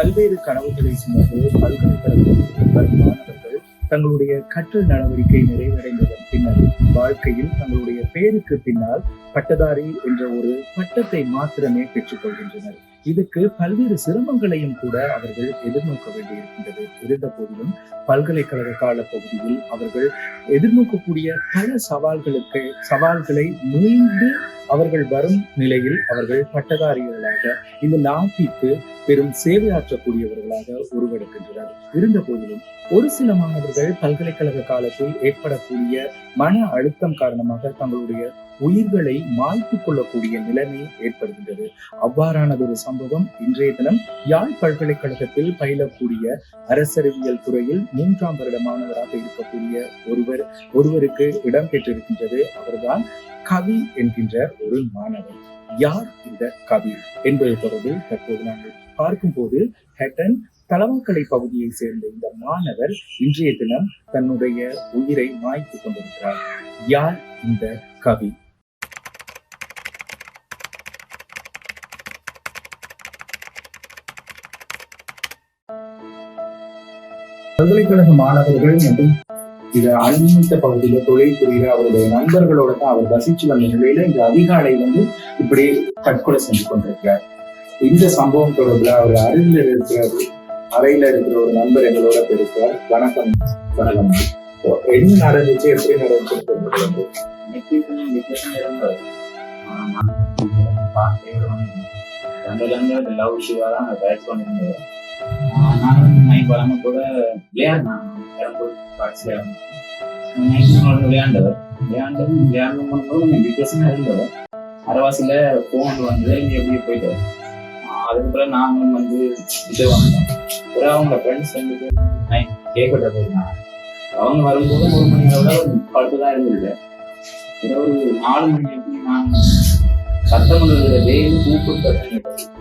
பல்வேறு கனவுகளை சுமந்து பல்கலைக்கழகத்தில் மாணவர்கள் தங்களுடைய கற்றல் நடவடிக்கை நிறைவடைந்ததன் பின்னர் வாழ்க்கையில் தங்களுடைய பேருக்கு பின்னால் பட்டதாரி என்ற ஒரு பட்டத்தை மாத்திரமே பெற்றுக் கொள்கின்றனர் இதுக்கு பல்வேறு சிரமங்களையும் கூட அவர்கள் எதிர்நோக்க வேண்டியிருக்கின்றது. இருந்த போதிலும் பல்கலைக்கழக கால பகுதியில் அவர்கள் எதிர்நோக்கக்கூடிய பல சவால்களுக்கு சவால்களை மீண்டு அவர்கள் வரும் நிலையில் அவர்கள் பட்டதாரிகளாக இந்த நாட்டிற்கு பெரும் சேவையாற்றக்கூடியவர்களாக உருவெடுக்கின்றனர். இருந்த போதிலும் ஒரு சில மாணவர்கள் பல்கலைக்கழக காலத்தில் ஏற்படக்கூடிய மன அழுத்தம் காரணமாக தங்களுடைய உயிர்களை மாய்த்துக் கொள்ளக்கூடிய நிலைமை ஏற்படுகின்றது. அவ்வாறானதொரு சம்பவம் இன்றைய தினம் யாழ் பல்கலைக்கழகத்தில் பயிலக்கூடிய அரசறிவியல் துறையில் மூன்றாம் வருட மாணவராக இருக்கக்கூடிய ஒருவர் ஒருவருக்கு இடம் பெற்றிருக்கின்றது. அவர்தான் கவி என்கின்ற ஒரு மாணவர். யார் இந்த கவி? என்பது தொடர்பில் தற்போது நாங்கள் பார்க்கும்போது ஹெட்டன் தலவாக்கலை பகுதியை சேர்ந்த இந்த மாணவர் இன்றைய தினம் தன்னுடைய உயிரை மாய்த்து கொண்டிருக்கிறார். யார் இந்த கவி? பல்கலைக்கழக மாணவர்கள் மற்றும் இது அண்மித்த பகுதியில தொழில் புரிகிற அவருடைய நண்பர்களோட தான் அவர் வசிச்சு வந்த நிலையில இந்த அதிகாலை வந்து இப்படி தற்கொலை செஞ்சு கொண்டிருக்கிறார். இந்த சம்பவம் தொடர்பில் அவர் அருகில் இருக்கிற அறையில இருக்கிற ஒரு நண்பர் எங்களோட பேசுறார். வணக்கம் வணக்கம். என்ன நடந்துச்சு? எப்படி நடந்துச்சு? தெரிஞ்சுக்கிறது. நெட்ஃபிளிக்ஸ்ல நைட் வராம கூட விளையாடினான் பெரம்பூர் காட்சியில் நைட் விளையாண்டவர். விளையாண்டு விளையாடணும் பண்ணும்போது கொஞ்சம் டிப்ரெஷனாக இருந்தவர் அரவாசியில் ஃபோன் வந்து இங்கே எப்படி போயிட்டார் அதுக்கப்புறம் நாங்களும் வந்து இது வந்தோம். ஒரு அவங்க ஃப்ரெண்ட்ஸ் வந்து பேர் நைட் கேக் வெட்ட போயிருந்தாங்க அவங்க வரும்போது ஒரு மணி அளவுல படுத்து தான் இருந்தது. ஒரு நாலு மணி எப்படி நான் சத்தம் வந்தது டெய்லி கூப்பிட்டு சத்தம்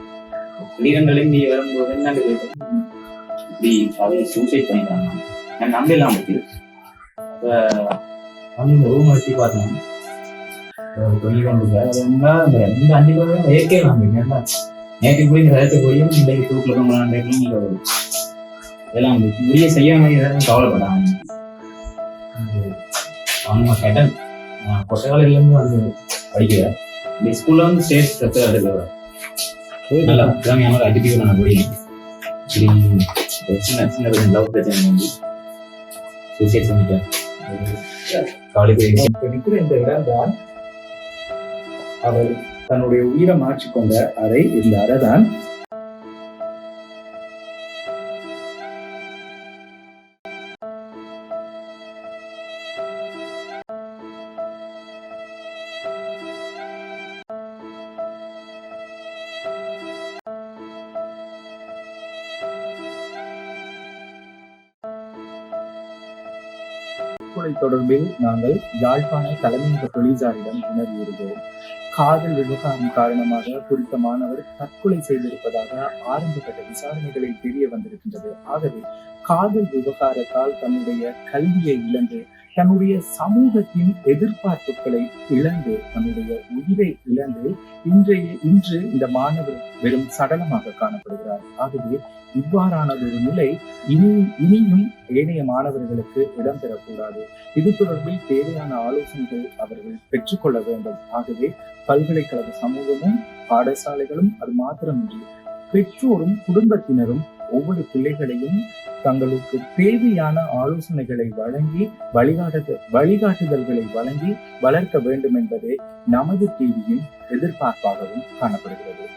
திடீரென்று நீ வரும்போது என்ன கேட்டேன். இப்படி அதை சூசைட் பண்ணிட்டாங்க நான் நம்பலாம் அப்படி அப்போ வந்து இந்த ரூம் வச்சு பார்த்தேன் சொல்லி கொண்டு அந்த ரெண்டு அஞ்சு பேரும் ஏற்கே நான் நேற்று போய் இந்த ரதத்தை போய் இன்றைக்கு தூக்கில் இதெல்லாம் இப்படியே செய்ய மாதிரி கவலைப்படாங்க அவங்க கேட்டேன் நான் கொட்டகாலையிலேருந்து வந்து படிக்கிறேன் இந்த ஸ்கூல்ல வந்து ஸ்டேட் ஸ்ட்ரக்சர் எடுக்கிறேன் நல்லா திறமையான அடிப்பிக்கு நான் முடியும் இப்படி ஒரு சின்ன சின்ன ஒரு லவ் பிரச்சனை வந்து சூசைட் பண்ணிட்டேன் கவலை தான் அவர் தன்னுடைய உயிரை மாற்றிக்கொண்ட அறை இந்த அறை தான் தற்கொலை தொடர்பில் நாங்கள் யாழ்ப்பாண தலைமையக போலீசாரிடம் வினவியிருந்தோம் காதல் விவகாரம் காரணமாக குறித்த மாணவர் தற்கொலை செய்திருப்பதாக ஆரம்பகட்ட விசாரணைகளில் தெரிய வந்திருக்கின்றது. ஆகவே காதல் விவகாரத்தால் தன்னுடைய கல்வியை இழந்து தன்னுடைய சமூகத்தின் எதிர்பார்ப்புகளை இழந்து தன்னுடைய உயிரை இழந்து இன்றைய இன்று இந்த மாணவர் வெறும் சடலமாக காணப்படுகிறார். ஆகவே இவ்வாறானது ஒரு நிலை இனி இனியும் ஏனைய மாணவர்களுக்கு இடம்பெறக்கூடாது. இது தொடர்பில் தேவையான ஆலோசனைகள் அவர்கள் பெற்றுக்கொள்ள வேண்டும். ஆகவே பல்கலைக்கழக சமூகமும் பாடசாலைகளும் அது மாத்திரமின்றி பெற்றோரும் குடும்பத்தினரும் ஒவ்வொரு பிள்ளைகளையும் தங்களுக்கு தேவையான ஆலோசனைகளை வழங்கி வழிகாட்டு வழிகாட்டுதல்களை வழங்கி வளர்க்க வேண்டும் என்பதே நமது டிவியின் எதிர்பார்ப்பாகவும் காணப்படுகிறது.